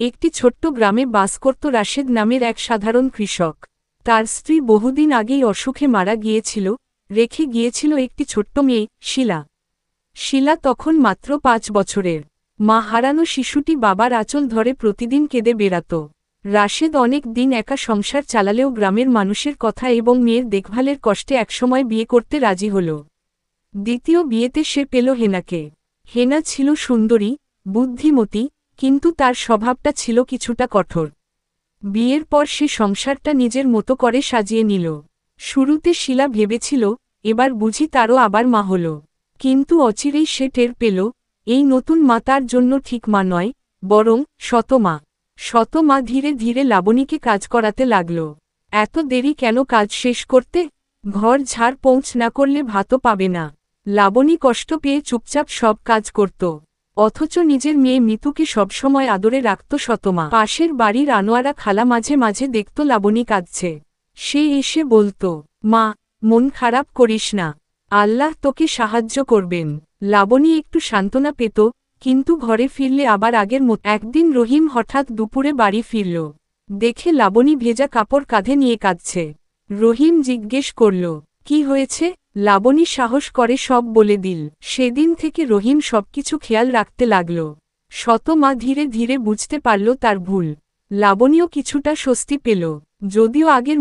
একটি ছোট্ট গ্রামে বাস করত রাশেদ নামের এক সাধারণ কৃষক। তার স্ত্রী বহুদিন আগেই অসুখে মারা গিয়েছিল, রেখে গিয়েছিল একটি ছোট্ট মেয়ে, শিলা। শিলা তখন মাত্র পাঁচ বছরের। মা হারানো শিশুটি বাবার আঁচল ধরে প্রতিদিন কেঁদে বেড়াত। রাশেদ অনেক দিন একা সংসার চালালেও গ্রামের মানুষের কথা এবং মেয়ের দেখভালের কষ্টে একসময় বিয়ে করতে রাজি হল। দ্বিতীয় বিয়েতে সে পেল হেনাকে। হেনা ছিল সুন্দরী, বুদ্ধিমতী কিন্তু তার স্বভাবটা ছিল কিছুটা কঠোর। বিয়ের পর সে সংসারটা নিজের মতো করে সাজিয়ে নিল। শুরুতে শিলা ভেবেছিল, এবার বুঝি তারও আবার মা হল। কিন্তু অচিরেই সে টের পেল, এই নতুন মা তার জন্য ঠিক মা নয়, বরং শতমা শতমা ধীরে ধীরে লাবণীকে কাজ করাতে লাগল। এত দেরি কেন কাজ শেষ করতে? ঘর ঝাড় পৌঁছ না করলে ভাতও পাবে না। লাবণী কষ্ট পেয়ে চুপচাপ সব কাজ করত। অথচ নিজের মেয়ে মিতুকে সবসময় আদরে রাখত শতমা পাশের বাড়ির আনোয়ারা খালা মাঝে মাঝে দেখত লাবণী কাঁদছে। সে এসে বলতো, মা, মন খারাপ করিস না। আল্লাহ তোকে সাহায্য করবেন। লাবণী একটু সান্ত্বনা পেত, কিন্তু ঘরে ফিরলে আবার আগের মতো। একদিন রহিম হঠাৎ দুপুরে বাড়ি ফিরল। দেখে লাবণী ভেজা কাপড় কাঁধে নিয়ে কাঁদছে। রহিম জিজ্ঞেস করল, কি হয়েছে? লাবণী সাহস করে সব বলে দিল। সেদিন থেকে রহিম সবকিছু খেয়াল রাখতে লাগল। শত মা ধীরে ধীরে বুঝতে পারল তার ভুল। লাবণীও কিছুটা স্বস্তি পেল। যদিও আগের